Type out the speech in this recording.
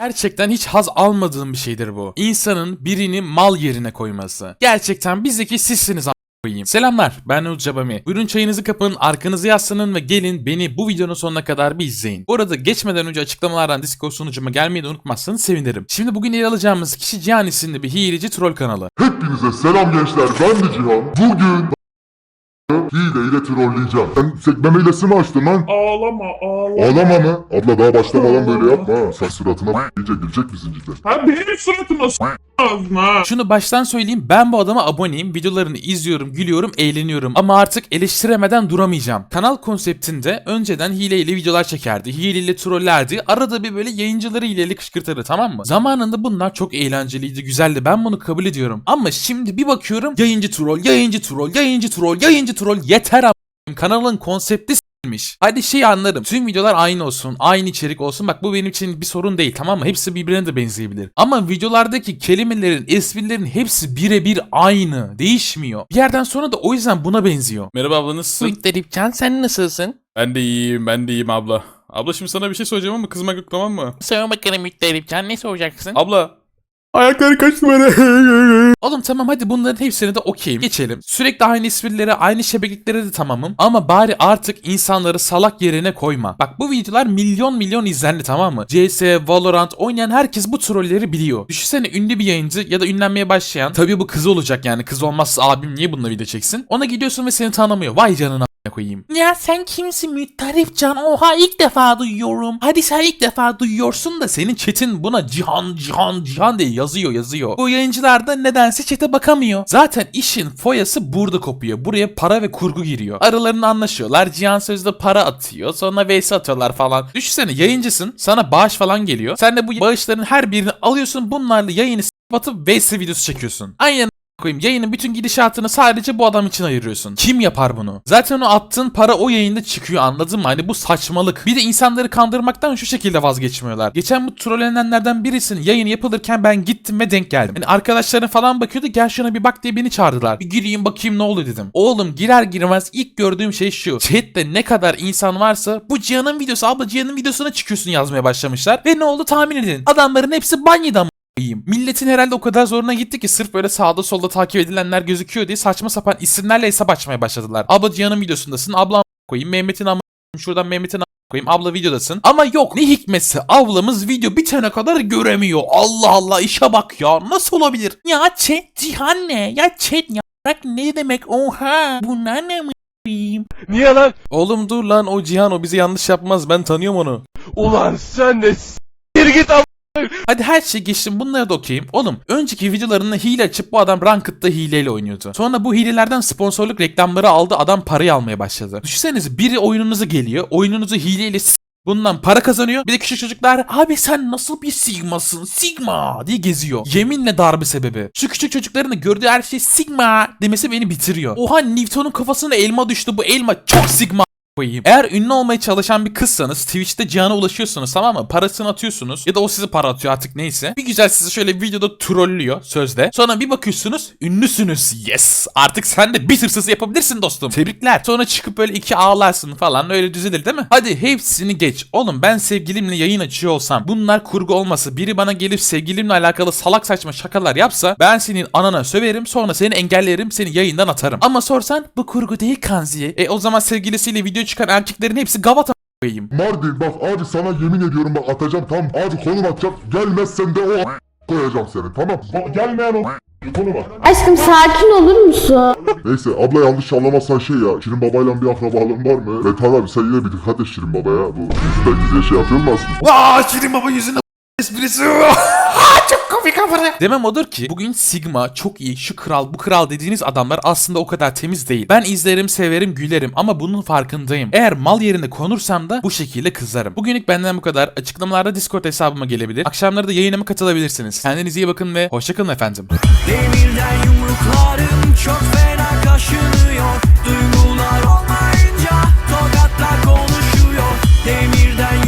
Gerçekten hiç haz almadığım bir şeydir bu. İnsanın birini mal yerine koyması. Gerçekten bizdeki sizsiniz koyayım. Selamlar ben Ucabami. Buyurun çayınızı kapın, arkanızı yaslanın ve gelin beni bu videonun sonuna kadar bir izleyin. Bu arada geçmeden önce açıklamalardan Discord sunucuma gelmeyi de unutmazsanız sevinirim. Şimdi bugün ele alacağımız kişi Cihan isimli bir hileci troll kanalı. Hepinize selam gençler ben de Cihan. Bugün hileyle trolleyeceğim. Sen sekmeme hilesini açtın lan. Ağlama ağlama. Ağlama mı? Abla daha başlamadan böyle yapma. Sen suratına iyice girecek misin cidden? Ha benim suratıma ağzına. Şunu baştan söyleyeyim ben bu adama aboneyim. Videolarını izliyorum, gülüyorum, eğleniyorum. Ama artık eleştiremeden duramayacağım. Kanal konseptinde önceden hileyle videolar çekerdi. Hileyle trollerdi. Arada bir böyle yayıncıları hileyle kışkırtırdı tamam mı? Zamanında bunlar çok eğlenceliydi, güzeldi. Ben bunu kabul ediyorum. Ama şimdi bir bakıyorum yayıncı troll, yayıncı troll, yayıncı troll, yayıncı troll yeter a**. Kanalın konsepti s**miş. Hadi şey anlarım. Tüm videolar aynı olsun. Aynı içerik olsun. Bak bu benim için bir sorun değil tamam mı? Hepsi birbirine de benzeyebilir. Ama videolardaki kelimelerin, esprilerin hepsi birebir aynı. Değişmiyor. Bir yerden sonra da o yüzden buna benziyor. Merhaba abla nasılsın? Mükteripcan sen nasılsın? Ben de iyiyim, ben de iyiyim abla. Abla şimdi sana bir şey söyleyeceğim ama kızmak yok tamam mı? Sor bakalım Mükteripcan ne soracaksın? Abla. Ayakları kaç numara? Oğlum tamam hadi bunların hepsini de okeyim. Geçelim. Sürekli aynı esprilere, aynı şebekliklere de tamamım. Ama bari artık insanları salak yerine koyma. Bak bu videolar milyon milyon izlendi tamam mı? CS, Valorant oynayan herkes bu trolleri biliyor. Düşünsene ünlü bir yayıncı ya da ünlenmeye başlayan. Tabii bu kız olacak yani. Kız olmazsa abim niye bununla video çeksin? Ona gidiyorsun ve seni tanımıyor. Vay canına koyayım. Ya sen kimsin Mükteripcan? Oha ilk defa duyuyorum. Hadi sen ilk defa duyuyorsun da senin chatin buna cihan cihan cihan diye yazıyor yazıyor. Bu yayıncılar da nedense chat'e bakamıyor. Zaten işin foyası burada kopuyor. Buraya para ve kurgu giriyor. Aralarında anlaşıyorlar. Cihan sözde para atıyor. Sonra vs atıyorlar falan. Düşünsene yayıncısın. Sana bağış falan geliyor. Sen de bu bağışların her birini alıyorsun. Bunlarla yayını s- atıp vs videosu çekiyorsun. Aynen koyayım. Yayının bütün gidişatını sadece bu adam için ayırıyorsun. Kim yapar bunu? Zaten o attığın para o yayında çıkıyor anladın mı? Hani bu saçmalık. Bir de insanları kandırmaktan şu şekilde vazgeçmiyorlar. Geçen bu trollenenlerden birisinin yayını yapılırken ben gittim ve denk geldim. Hani arkadaşlarım falan bakıyordu gel şuna bir bak diye beni çağırdılar. Bir gireyim bakayım ne oluyor dedim. Oğlum girer girmez ilk gördüğüm şey şu. Chat'te ne kadar insan varsa bu Cihan'ın videosu abla Cihan'ın videosuna çıkıyorsun yazmaya başlamışlar. Ve ne oldu tahmin edin. Adamların hepsi banyoda koyayım. Milletin herhalde o kadar zoruna gitti ki sırf böyle sağda solda takip edilenler gözüküyor diye saçma sapan isimlerle hesap açmaya başladılar. Abla Cihan'ın videosundasın. Ablam koyayım. Mehmet'in ama şuradan Mehmet'in koyayım. Abla videodasın. Ama yok ne hikmetse ablamız video bitene kadar göremiyor. Allah Allah işe bak ya. Nasıl olabilir? Ya chat Cihan ne? Ya chat yarak ne demek? Oha. Bunlar ne mi? Niye lan? Oğlum dur lan o Cihan o bizi yanlış yapmaz. Ben tanıyorum onu. Ulan sen de s**tir git am- Hadi her şey geçtim bunları da okuyayım. Oğlum önceki videolarında hile açıp bu adam Ranked'da hileyle oynuyordu. Sonra bu hilelerden sponsorluk reklamları aldı adam parayı almaya başladı. Düşünsenize biri oyununuza geliyor oyununuzu hileyle Bundan para kazanıyor. Bir de küçük çocuklar abi sen nasıl bir sigmasın sigma diye geziyor. Yeminle darbe sebebi. Şu küçük çocukların da gördüğü her şey sigma demesi beni bitiriyor. Oha Newton'un kafasına elma düştü bu elma çok sigma koyayım. Eğer ünlü olmaya çalışan bir kızsanız Twitch'te Cihan'a ulaşıyorsunuz tamam mı? Parasını atıyorsunuz ya da o size para atıyor artık neyse. Bir güzel sizi şöyle bir videoda trollüyor sözde. Sonra bir bakıyorsunuz ünlüsünüz. Yes! Artık sen de bir hırsız yapabilirsin dostum. Tebrikler. Sonra çıkıp böyle iki ağlarsın falan öyle düzelir değil mi? Hadi hepsini geç. Oğlum ben sevgilimle yayın açıyor olsam bunlar kurgu olmasa biri bana gelip sevgilimle alakalı salak saçma şakalar yapsa ben senin anana söverim sonra seni engellerim seni yayından atarım. Ama sorsan bu kurgu değil kanziye. E o zaman sevgilisiyle video çıkan erkeklerin hepsi gavata koyayım. Mardin bak abi sana yemin ediyorum bak atacağım tam abi konum atacağım. Gelmezsen de o koyacağım seni tamam. Bak, gelmeyen o konum at. Aşkım sakin olur musun? Neyse abla yanlış anlamazsan şey ya. Şirin babayla bir akrabalığın var mı? Metal abi sen yine bir dikkat et Şirin babaya. Bu yüzden güzel şey yapıyor mu aslında? Aa Şirin Baba yüzünde esprisi. çok komik ama. Demem odur ki bugün Sigma çok iyi şu kral bu kral dediğiniz adamlar aslında o kadar temiz değil. Ben izlerim severim gülerim ama bunun farkındayım. Eğer mal yerine konursam da bu şekilde kızarım. Bugünlük benden bu kadar. Açıklamalarda Discord hesabıma gelebilir. Akşamları da yayınıma katılabilirsiniz. Kendinize iyi bakın ve hoşçakalın efendim. Demirden yumruklarım çok fena kaşınıyor Duygular olmayınca tokatlar konuşuyor Demirden